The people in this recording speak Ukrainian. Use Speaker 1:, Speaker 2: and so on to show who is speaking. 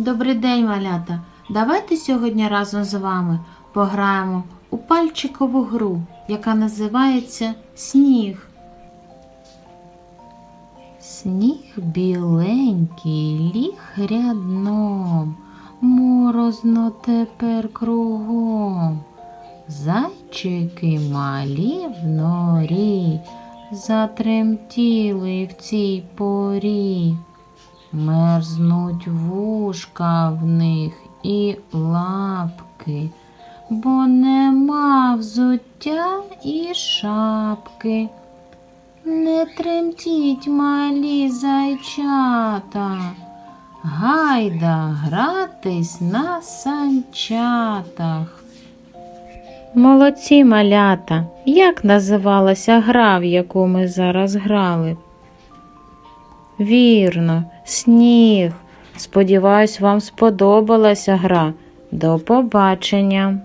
Speaker 1: Добрий день, малята. Давайте сьогодні разом з вами пограємо у пальчикову гру, яка називається Сніг. Сніг біленький, ліг рядном, морозно тепер кругом. Зайчики малі в норі, затремтіли в цій порі. Мерзнуть вушка в них і лапки, бо нема взуття і шапки. Не тремтіть, малі зайчата, гайда гратись на санчатах. Молодці малята, як називалася гра, в яку ми зараз грали? Вірно, сніг. Сподіваюсь, вам сподобалася гра. До побачення.